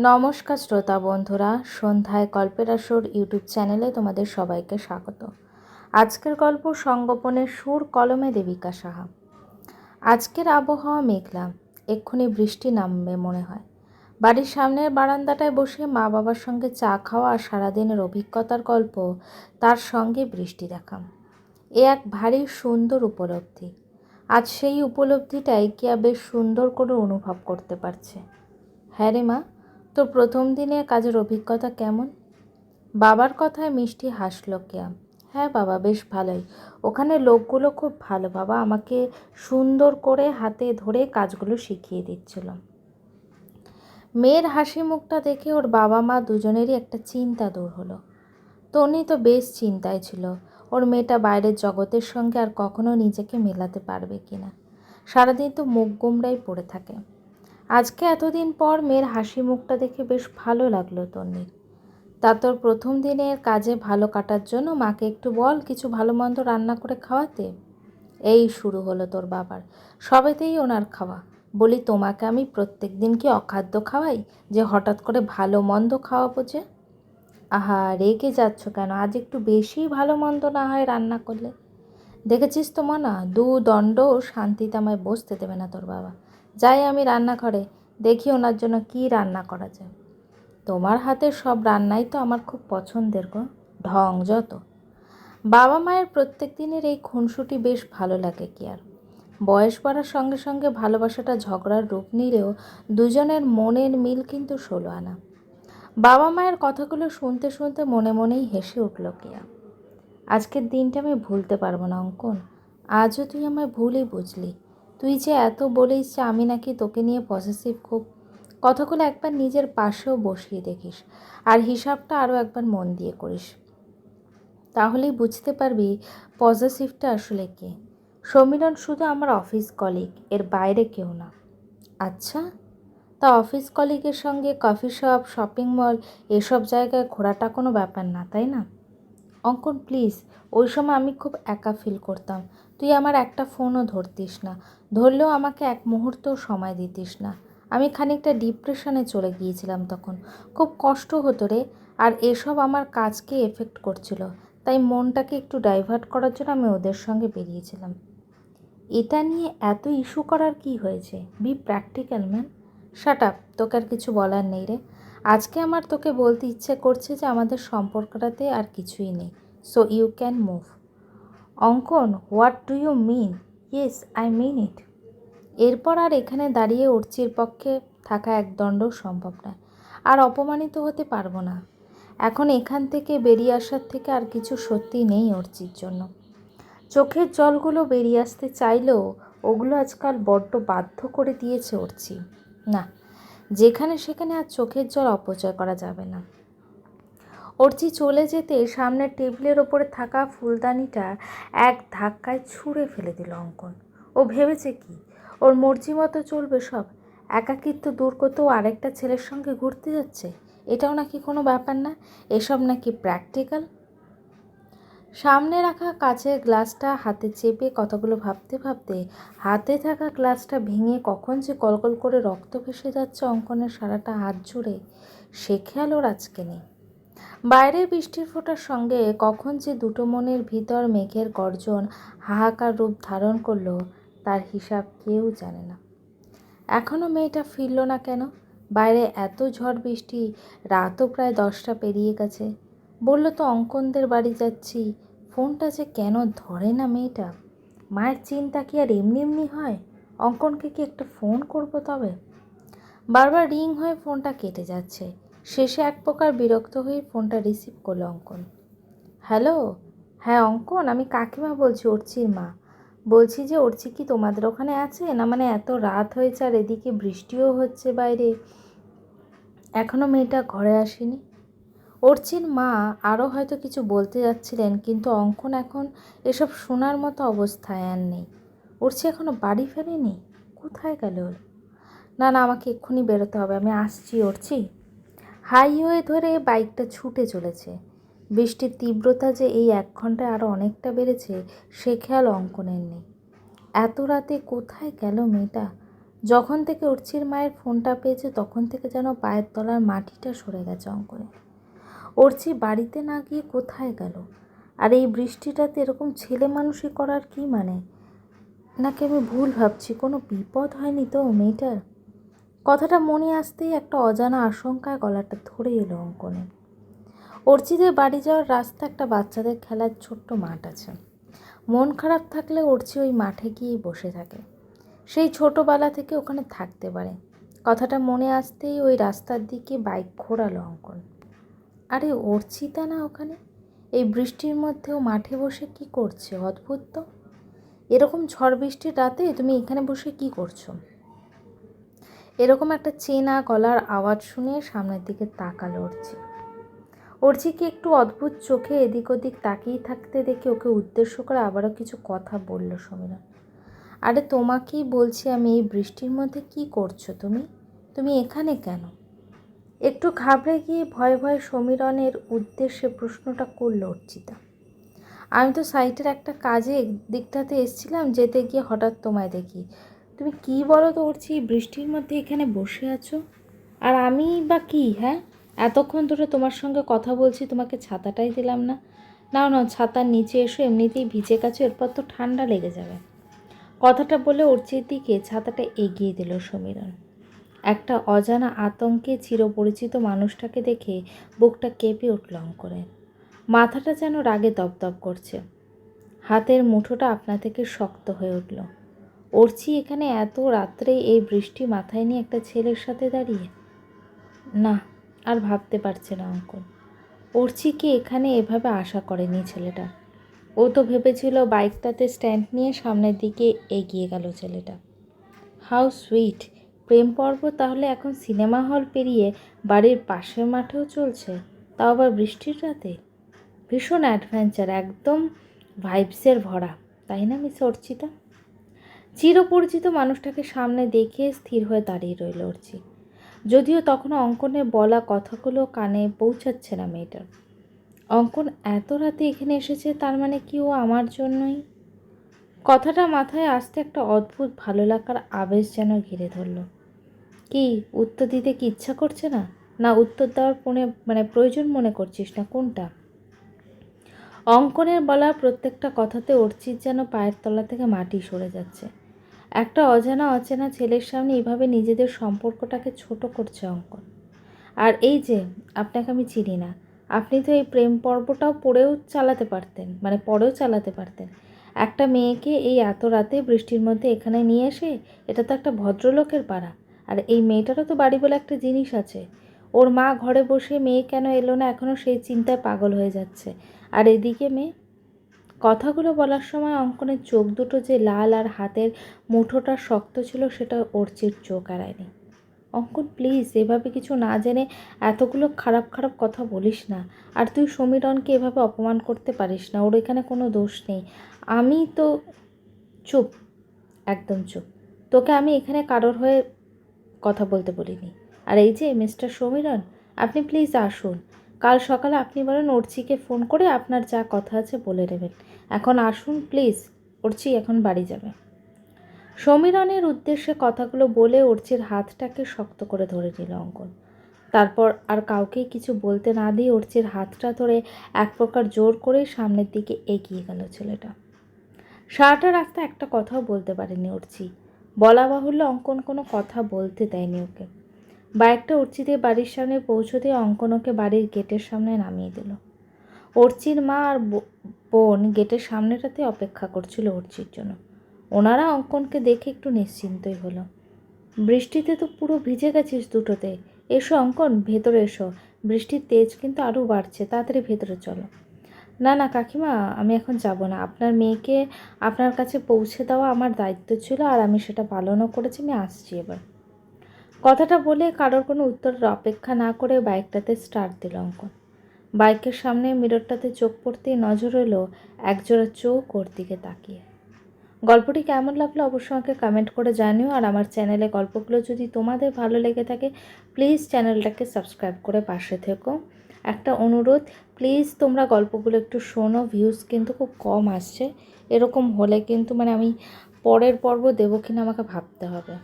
নমস্কার শ্রোতা বন্ধুরা, সন্ধ্যায় গল্পের আসর ইউটিউব চ্যানেলে তোমাদের সবাইকে স্বাগত। আজকের গল্প সংগোপনের সুর কলমে দেবিকা সাহা। আজকের আবহাওয়া মেঘলা, এক্ষুনি বৃষ্টি নামবে মনে হয়। বাড়ির সামনের বারান্দাটায় বসে মা বাবার সঙ্গে চা খাওয়া আর সারাদিনের অভিজ্ঞতার গল্প, তার সঙ্গে বৃষ্টি দেখাম এ এক ভারী সুন্দর উপলব্ধি। আজ সেই উপলব্ধিটাই কিয়া বেশ সুন্দর করে অনুভব করতে পারছে। হ্যাঁ রে মা? তোর প্রথম দিনের কাজের অভিজ্ঞতা কেমন? বাবার কথায় মিষ্টি হাসল কেয়া। হ্যাঁ বাবা, বেশ ভালোই। ওখানে লোকগুলো খুব ভালো। বাবা আমাকে সুন্দর করে হাতে ধরে কাজগুলো শিখিয়ে দিচ্ছিল। মেয়ের হাসি মুখটা দেখে ওর বাবা মা দুজনেরই একটা চিন্তা দূর হলো। তনি তো বেশ চিন্তায় ছিল। ওর মেয়েটা বাইরের জগতের সঙ্গে আর কখনো নিজেকে মেলাতে পারবে কিনা? সারাদিন তো মুখ গুমরাই পড়ে থাকে। আজকে এতদিন পর মেয়ের হাসি মুখটা দেখে বেশ ভালো লাগল তন্নির তা তোর প্রথম দিনের কাজে ভালো কাটার জন্য মাকে একটু বল, কিছু ভালো মন্দ রান্না করে খাওয়াতে। এই শুরু হলো তোর বাবার। সবেতেই ওনার খাওয়া। বলি, তোমাকে আমি প্রত্যেক দিন কি অখাদ্য খাওয়াই, যে হঠাৎ করে ভালো মন্দ খাওয়াবো যে? আহা, রেগে যাচ্ছ কেন? আজ একটু বেশি ভালো মন্দ না হয় রান্না করলে। দেখেছিস তো মনা দু দণ্ড শান্তিতে আমায় বসতে দেবে না তোর বাবা। যাই আমি রান্নাঘরে, দেখি ওনার জন্য কি রান্না করা যায়। তোমার হাতের সব রান্নাই তো আমার খুব পছন্দের গো, ঢং যত। বাবা মায়ের প্রত্যেক দিনের এই খুনসুটি বেশ ভালো লাগে কি আর। বয়স বাড়ার সঙ্গে সঙ্গে ভালোবাসাটা ঝগড়ার রূপ নিলেও দুজনের মনের মিল কিন্তু ষোলো আনা। বাবা মায়ের কথাগুলো শুনতে শুনতে মনে মনেই হেসে উঠল কেয়া। আজকের দিনটা আমি ভুলতে পারব না অঙ্কন, আজও তুই আমায় ভুলই বুঝলি। তুই যে এত বলিস যে আমি নাকি তোকে নিয়ে পজিটিভ খুব। কথাগুলো একবার নিজের পাশেও বসিয়ে দেখিস আর হিসাবটা আরও একবার মন দিয়ে করিস। তাহলেই বুঝতে পারবি পজিটিভটা আসলে কে। সমীরণ শুধু আমার অফিস কলিগ এর বাইরে কেউ না। আচ্ছা? তা অফিস কলিগের সঙ্গে কফি শপ শপিং মল এসব জায়গায় ঘোরাটা কোনো ব্যাপার না, তাই না? অঙ্কন প্লিজ ওই সময় আমি খুব একা ফিল করতাম। তুই আমার একটা ফোনও ধরতিস না, ধরলেও আমাকে এক মুহূর্তও সময় দিতিস না। আমি খানিকটা ডিপ্রেশনে চলে গিয়েছিলাম তখন। খুব কষ্ট হতো রে, আর এসব আমার কাজকে এফেক্ট করছিল, তাই মনটাকে একটু ডাইভার্ট করার জন্য আমি ওদের সঙ্গে বেরিয়েছিলাম। এটা নিয়ে এত ইস্যু করার কি হয়েছে? Be practical, man. Shut up, তোকে আর কিছু বলার নেই রে। আজকে আমার তোকে বলতে ইচ্ছে করছে যে আমাদের সম্পর্কটাতে আর কিছুই নেই। So you can move. Ankan, what do you mean? Yes, I mean it. এরপর আর এখানে দাঁড়িয়ে অর্চির পক্ষে থাকা একদণ্ডও সম্ভব নয়। আর অপমানিত হতে পারব না। এখন এখান থেকে বেরিয়ে আসার থেকে আর কিছু সত্যি নেই অর্চির জন্য। চোখের জলগুলো বেরিয়ে আসতে চাইলেও ওগুলো আজকাল বড্ড বাধ্য করে দিয়েছে অর্চি না, যেখানে সেখানে আর চোখের জল অপচয় করা যাবে না। অর্চি চলে যেতে সামনের টেবিলের ওপরে থাকা ফুলদানিটা এক ধাক্কায় ছুঁড়ে ফেলে দিল অঙ্কন। ও ভেবেছে কি? ওর মর্জি মতো চলবে সব। একাকিত্ব দূর করতেও আরেকটা ছেলের সঙ্গে ঘুরতে যাচ্ছে? এটাও নাকি কোনো ব্যাপার না? এসব নাকি প্র্যাকটিক্যাল? সামনে রাখা কাচের গ্লাসটা হাতে চেপে কতগুলো ভাবতে ভাবতে হাতে থাকা গ্লাসটা ভেঙে কখন যে কলকল করে রক্ত ভেসে যাচ্ছে অঙ্কনের সারাটা হাত জুড়ে, সে খেয়াল ওর আজকে নেই। বাইরে বৃষ্টির ফোঁটার সঙ্গে কখন যে দুটো মনের ভিতর মেঘের গর্জন হাহাকার রূপ ধারণ করল, তার হিসাব কেউ জানে না। এখনও মেয়েটা ফিরল না কেন? বাইরে এত ঝড় বৃষ্টি, রাতও প্রায় দশটা পেরিয়ে গেছে। বলল তো, অঙ্কনদের বাড়ি যাচ্ছি। ফোনটা যে কেন ধরে না মেয়েটা? মায়ের চিন্তা কি আর এমনি এমনি হয়? অঙ্কনকে কি একটা ফোন করব তবে? বারবার রিং হয়ে ফোনটা কেটে যাচ্ছে। শেষে এক প্রকার বিরক্ত হয়ে ফোনটা রিসিভ করল অঙ্কন। হ্যালো? হ্যাঁ অঙ্কন, আমি কাকিমা বলছি, অর্চির মা। বলছি যে, অর্চি কি তোমাদের ওখানে আছে? না মানে এত রাত হয়েছে আর এদিকে বৃষ্টিও হচ্ছে বাইরে। এখনও মেয়েটা ঘরে আসেনি। অর্চির মা আরও হয়তো কিছু বলতে যাচ্ছিলেন, কিন্তু অঙ্কন এখন এসব শোনার মতো অবস্থায় আর নেই। অর্চি এখনও বাড়ি ফেরেনি? কোথায় গেল না না, আমাকে এক্ষুনি বেরোতে হবে, আমি আসছি, অর্চি। হাইওয়ে ধরে বাইকটা ছুটে চলেছে। বৃষ্টির তীব্রতা যে এই এক ঘন্টায় আরও অনেকটা বেড়েছে, সে খেয়াল অঙ্কনের নেই। এত রাতে কোথায় গেল মেয়েটা? যখন থেকে অর্চির মায়ের ফোনটা পেয়েছে, তখন থেকে যেন পায়ের তলার মাটিটা সরে গেছে অঙ্কনে। অর্চি বাড়িতে না গিয়ে কোথায় গেল? আর এই বৃষ্টিটাতে এরকম ছেলে মানুষই করার কি মানে? নাকি আমি ভুল ভাবছি? কোনো বিপদ হয়নি তো মেয়েটার? কথাটা মনে আসতেই একটা অজানা আশঙ্কায় গলাটা ধরে এলো অঙ্কনে অর্চিদের বাড়ি যাওয়ার রাস্তা একটা বাচ্চাদের খেলার ছোট্ট মাঠ আছে। মন খারাপ থাকলে অর্চি ওই মাঠে গিয়েই বসে থাকে। সেই ছোটোবেলা থেকে ওখানে থাকতে পারে। কথাটা মনে আসতেই ওই রাস্তার দিকে বাইক ঘোরালো অঙ্কন। আরে, অর্চিতা না ওখানে? এই বৃষ্টির মধ্যেও মাঠে বসে কি করছে? অদ্ভুত তো। এরকম ঝড় বৃষ্টির রাতে তুমি এখানে বসে কি করছ? এরকম একটা চেনা গলার আওয়াজ শুনে সামনের দিকে তাকালো অর্চি অর্চিকে একটু অদ্ভুত চোখে এদিক ওদিক তাকিয়ে থাকতে দেখে ওকে উদ্দেশ্য করে আবারও কিছু কথা বলল সমীরণ আরে, তোমাকেই বলছি আমি এই বৃষ্টির মধ্যে কি করছ তুমি? তুমি এখানে কেন? একটু ঘাবড়ে গিয়ে ভয়ে ভয়ে সমীরণের উদ্দেশ্যে প্রশ্নটা করল অর্চিতা আমি তো সাইটের একটা কাজে দিকটাতে এসেছিলাম, যেতে গিয়ে হঠাৎ তোমায় দেখি। তুমি কি বলো তো অর্চি বৃষ্টির মধ্যে এখানে বসে আছো? আর আমি বা কি হ্যাঁ? এতক্ষণ ধরে তোমার সঙ্গে কথা বলছি, তোমাকে ছাতাটাই দিলাম না। নাও নাও, ছাতার নিচে এসো, এমনিতেই ভিজে গেছো, এরপর তো ঠান্ডা লেগে যাবে। কথাটা বলে অর্চির দিকে ছাতাটা এগিয়ে দিল সমীরণ। একটা অজানা আতঙ্কে চিরপরিচিত মানুষটাকে দেখে বুকটা কেঁপে উঠল করে মাথাটা যেন রাগে দপদপ করছে। হাতের মুঠোটা আপনা থেকে শক্ত হয়ে উঠল। অর্চি এখানে এত রাত্রে এই বৃষ্টি মাথায় নিয়ে একটা ছেলের সাথে দাঁড়িয়ে? না, আর ভাবতে পারছে না অঙ্কন। অর্চিকে এখানে এভাবে আশা করেনি ছেলেটা? ও তো ভেবেছিল বাইকটাতে স্ট্যান্ড নিয়ে সামনের দিকে এগিয়ে গেল ছেলেটা। How sweet! প্রেম পর্ব তাহলে এখন সিনেমা হল পেরিয়ে বাড়ির পাশের মাঠেও চলছে। তাও আবার বৃষ্টির রাতে? ভীষণ অ্যাডভেঞ্চার, একদম ভাইবসের ভরা। তাই না মিস অর্চিতা? চিরপরিচিত মানুষটাকে সামনে দেখে স্থির হয়ে দাঁড়িয়ে রইল অর্চি যদিও তখনও অঙ্কনের বলা কথাগুলো কানে পৌঁছাচ্ছে না মেয়েটার। অঙ্কন এত রাতে এখানে এসেছে, তার মানে কি ও আমার জন্যই? কথাটা মাথায় আসতে একটা অদ্ভুত ভালো লাগার আবেশ যেন ঘিরে ধরলো। কি, উত্তর দিতে কি ইচ্ছা করছে না? না উত্তর দেওয়ার পনে মানে প্রয়োজন মনে করছিস না? কোনটা? অঙ্কনের বলা প্রত্যেকটা কথাতে অর্চিত যেন পায়ের তলা থেকে মাটি সরে যাচ্ছে। একটা অজানা অচেনা ছেলের সামনে এইভাবে নিজেদের সম্পর্কটাকে ছোট করছে অঙ্কন। আর এই যে, আপনাকে আমি চিনি না। আপনি তো এই প্রেম পর্বটাও পড়েও চালাতে পারতেন মানে পরেও চালাতে পারতেন। একটা মেয়েকে এই এত রাতে বৃষ্টির মধ্যে এখানে নিয়ে এসে, এটা তো একটা ভদ্রলোকের পাড়া। আর এই মেয়েটারও তো বাড়ি বলে একটা জিনিস আছে। ওর মা ঘরে বসে মেয়ে কেন এলো না এখনও সেই চিন্তায় পাগল হয়ে যাচ্ছে। আর এদিকে মেয়ে কথাগুলো বলার সময় অঙ্কনের চোখ দুটো যে লাল আর হাতের মুঠোটা শক্ত ছিল, সেটা অর্চির চোখ এড়ায়নি। অঙ্কন প্লিজ এভাবে কিছু না জেনে এতগুলো খারাপ খারাপ কথা বলিস না। আর তুই সমীরনকে এভাবে অপমান করতে পারিস না, ওর এখানে কোনো দোষ নেই। আমি তো চুপ, একদম চুপ। তোকে আমি এখানে কারোর হয়ে কথা বলতে বলিনি। আর এই যে মিস্টার সমীরন আপনি প্লিজ আসুন। কাল সকালে আপনি বলেন অর্চিকে ফোন করে আপনার যা কথা আছে বলে দেবেন। এখন আসুন প্লিজ অর্চি এখন বাড়ি যাবে। সমীরণের উদ্দেশ্যে কথাগুলো বলে অর্চির হাতটাকে শক্ত করে ধরে নিল অঙ্কন। তারপর আর কাউকেই কিছু বলতে না দিয়ে অর্চির হাতটা ধরে এক প্রকার জোর করে সামনের দিকে এগিয়ে গেল ছেলেটা। সারাটা রাস্তা একটা কথাও বলতে পারেনি অর্চি বলা বাহুল্য অঙ্কন কোনো কথা বলতে দেয়নি ওকে। বাইকটা অর্চিদের বাড়ির সামনে পৌঁছতে অঙ্কন ওকে বাড়ির গেটের সামনে নামিয়ে দিল। অর্চির মা আর বোন গেটের সামনেটাতে অপেক্ষা করছিল অর্চির জন্য। ওনারা অঙ্কনকে দেখে একটু নিশ্চিন্তই হলো। বৃষ্টিতে তো পুরো ভিজে গেছিস দুটোতে। এসো অঙ্কন, ভেতরে এসো। বৃষ্টির তেজ কিন্তু আরও বাড়ছে, তাড়াতাড়ি ভেতরে চলো। না না, কাকিমা, আমি এখন যাব না। আপনার মেয়েকে আপনার কাছে পৌঁছে দেওয়া আমার দায়িত্ব ছিল আর আমি সেটা পালনও করেছি, আমি আসছি এবার। কথাটা বলে কারোর কোনো উত্তরের অপেক্ষা না করে বাইকটাতে স্টার্ট দিল অঙ্কন। বাইকের সামনে মিররটাতে চোখ পড়তেই নজর এলো একজোড়া চোখ ওর দিকে তাকিয়ে। গল্পটি কেমন লাগল অবশ্যই আমাকে কমেন্ট করে জানিও আর আমার চ্যানেলে গল্পগুলো যদি তোমাদের ভালো লেগে থাকে প্লিজ চ্যানেলটাকে সাবস্ক্রাইব করে পাশে থেকো। একটা অনুরোধ প্লিজ তোমরা গল্পগুলো একটু শোনো ভিউজ কিন্তু খুব কম আসছে। এরকম হলে কিন্তু মানে আমি পরের পর্ব দেবো কিনা আমাকে ভাবতে হবে।